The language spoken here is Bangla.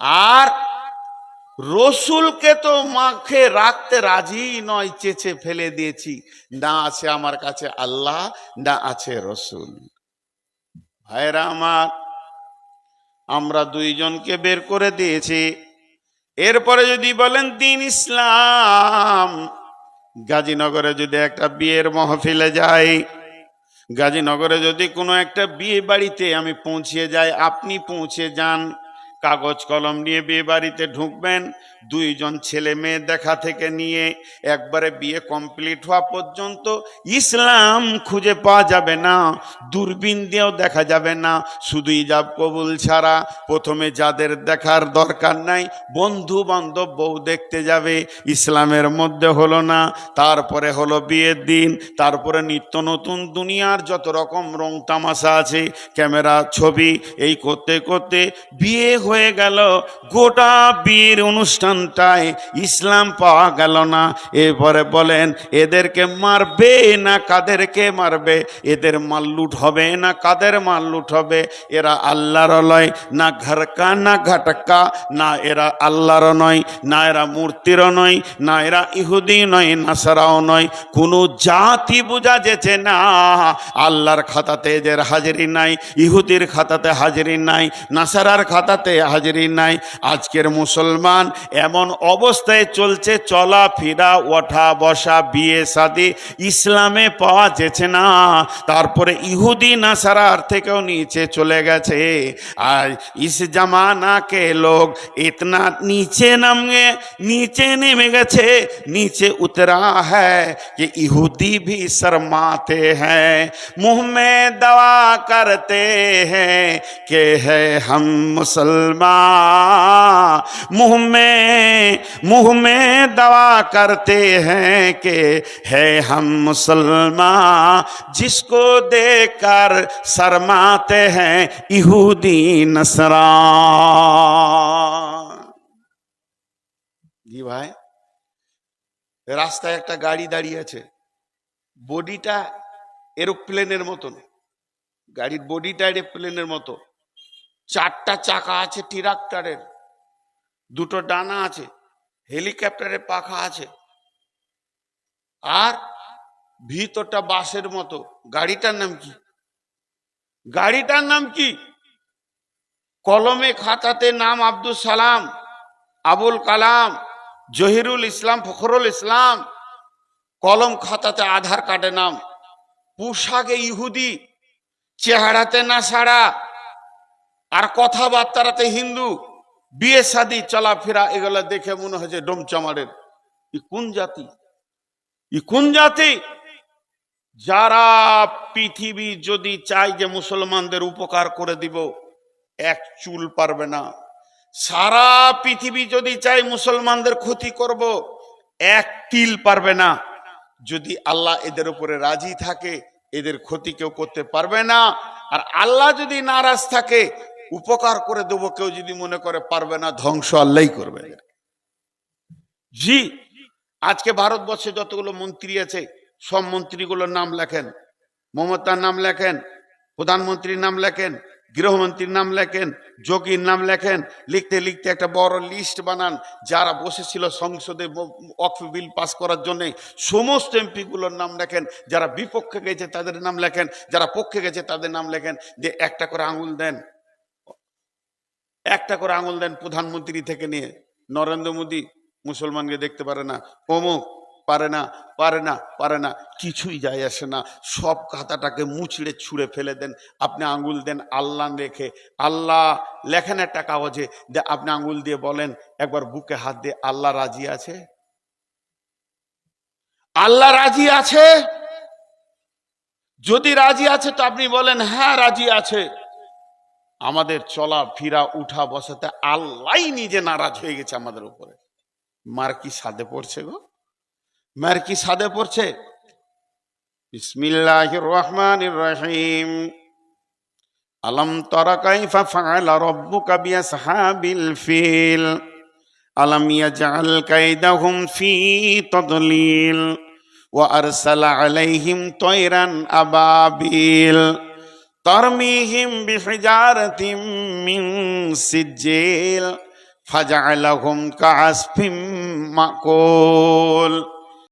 আর রসুলকে তো মাখে রাখতে রাজি নয়, চেচে ফেলে দিয়েছি। না আছে আমার কাছে আল্লাহ, না আছে রসুল। ভাইরা আমার, আমরা দুইজনকে বের করে দিয়েছি। এরপরে যদি বলেন দিন ইসলাম, গাজীনগরে যদি একটা বিয়ের মহফিলে যাই, গাজীনগরে যদি কোনো একটা বিয়ে বাড়িতে আমি পৌঁছে যাই, আপনি পৌঁছে যান। কাগজ কলম নিয়ে বিয়ে বাড়িতে ঢুকবেন, দুইজন ছেলে মেয়ে দেখা থেকে নিয়ে একবারে বিয়ে কমপ্লিট হওয়া পর্যন্ত ইসলাম খুঁজে পাওয়া যাবে না, দূরবীন দিয়েও দেখা যাবে না শুধু ইজাব কবুল ছাড়া। প্রথমে যাদের দেখার দরকার নাই বন্ধু বান্ধব বউ দেখতে যাবে, ইসলামের মধ্যে হলো না। তারপরে হলো বিয়ের দিন, তারপরে নিত্য নতুন দুনিয়ার যত রকম রং তামাশা আছে, ক্যামেরা, ছবি, এই করতে করতে বিয়ে হয়ে গেল। গোটা বিয়ের অনুষ্ঠানটায় ইসলাম পাওয়া গেল না। এরপরে বলেন, এদেরকে মারবে না কাদেরকে মারবে? এদের মাল লুট হবে না কাদের মাল লুট হবে? এরা আল্লাহর নয় না ঘরকা, না ঘাটকা, না এরা আল্লাহর নয়, না এরা মূর্তিরও নয়, না এরা ইহুদি নয়, নাসারাও নয়। কোনো জাতি বোঝা যেছে না, আল্লাহর খাতাতে এদের হাজিরি নাই, ইহুদির খাতাতে হাজিরি নাই, নাসারার খাতাতে হাজিরি নাই আজকের মুসলমান এমন অবস্থায় চলছে চলা ফিরা ওঠা বসা বিয়ে শাদি ইসলামে পাওয়া যেছে না তারপরে ইহুদি নাসারার থেকেও নিচে চলে গেছে আর ইস জামানা কে লোক ইতনা নিচে নামে নিচে নেমে গেছে নিচে उतरा है कि यहूदी भी शर्माते हैं मुंह में दवा करते हैं कि है हम मुसलमान मुंह में मुंह में दवा करते हैं कि है हम मुसलमान जिसको देखकर शर्माते हैं यहूदी नसरा জি ভাই রাস্তায় একটা গাড়ি দাঁড়িয়ে আছে বডিটা এরোপ্লেনের মতন গাড়ির বডিটা এরোপ্লেনের মতো চারটা চাকা আছে ট্রাক্টরের। দুটো ডানা আছে, হেলিকপ্টারের পাখা আছে। আর ভিতরটা বাসের মতো। গাড়িটার নাম কি? গাড়িটার নাম কি? কলমে খাতাতে নাম আব্দুল সালাম, আবুল কালাম, জহিরুল ইসলাম, ফখরুল ইসলাম। কলম খাতাতে আধার কার্ডে নাম। পোশাকে ইহুদি, চেহারাতে না সারা আর কথাবার্তারাতে হিন্দু, বিয়ে শাদি, চলাফেরা, এগুলো দেখে মনে হচ্ছে ডোমচামারের ই কোন জাতি? ই কোন জাতি? যারা পৃথিবী যদি চাই যে মুসলমানদের উপকার করে দিব, এক চুল পারবে না। সারা পৃথিবী যদি চাই মুসলমানদের ক্ষতি করব, এক তিল পারবে না। যদি আল্লাহ এদের উপরে রাজি থাকে, এদের ক্ষতি কেউ করতে পারবে না। আর আল্লাহ যদি নারাজ থাকে উপকার করে দেবো কেউ যদি মনে করে পারবে না, ধ্বংস আল্লাহই করবে। জি, আজকে ভারতবর্ষে যতগুলো মন্ত্রী আছে, সব মন্ত্রীগুলোর নাম লেখেন মমতার নাম লেখেন, প্রধানমন্ত্রীর নাম লেখেন, গৃহমন্ত্রীর নাম লেখেন, যোগীর নাম লেখেন, লিখতে লিখতে একটা বড় লিস্ট বানান, যারা বসেছিল সংসদে অক্ফ বিল পাস করার জন্য, সমস্ত এমপিগুলোর নাম লেখেন, যারা বিপক্ষে গেছে তাদের নাম লেখেন, যারা পক্ষে গেছে তাদের নাম লেখেন যে একটা করে আঙুল দেন একটা করে আঙুল দেন প্রধানমন্ত্রী থেকে নিয়ে। নরেন্দ্র মোদী মুসলমানকে দেখতে পারে না, অমুক, পারে না পারে না পারে না, কিছুই যায় আসে না। সব খাতাটাকে মুচড়ে ছুঁড়ে ফেলে দেন, আপনি আঙ্গুল দেন আল্লাহ রেখে আল্লাহ লেখেন একটা কাগজে যে আপনি আঙ্গুল দিয়ে বলেন, একবার বুকে হাত দিয়ে আল্লাহ রাজি আছে? আল্লাহ রাজি আছে? যদি রাজি আছে তো আপনি বলেন হ্যাঁ রাজি আছে। আমাদের চলা, ফিরা, উঠা, বসাতে আল্লাহ নিজে নারাজ হয়ে গেছে আমাদের উপরে। মার কি সাদে পড়ছে গো? মার কি সাদে পড়ছে? বিসমিল্লাহির রহমানির রহিম। আলম তরা কাইফা ফাআলা রাব্বুকা বিআসহাবিল ফিল। আলম ইয়াজআল কাইদাহুম ফি তাদলিল। ওয়া আরসালা আলাইহিম তয়রান আবাবিল। তরমিহিম বিহিজারতিম মিন সিজিল ফাজআলাহুম কাআসফিম মাকুল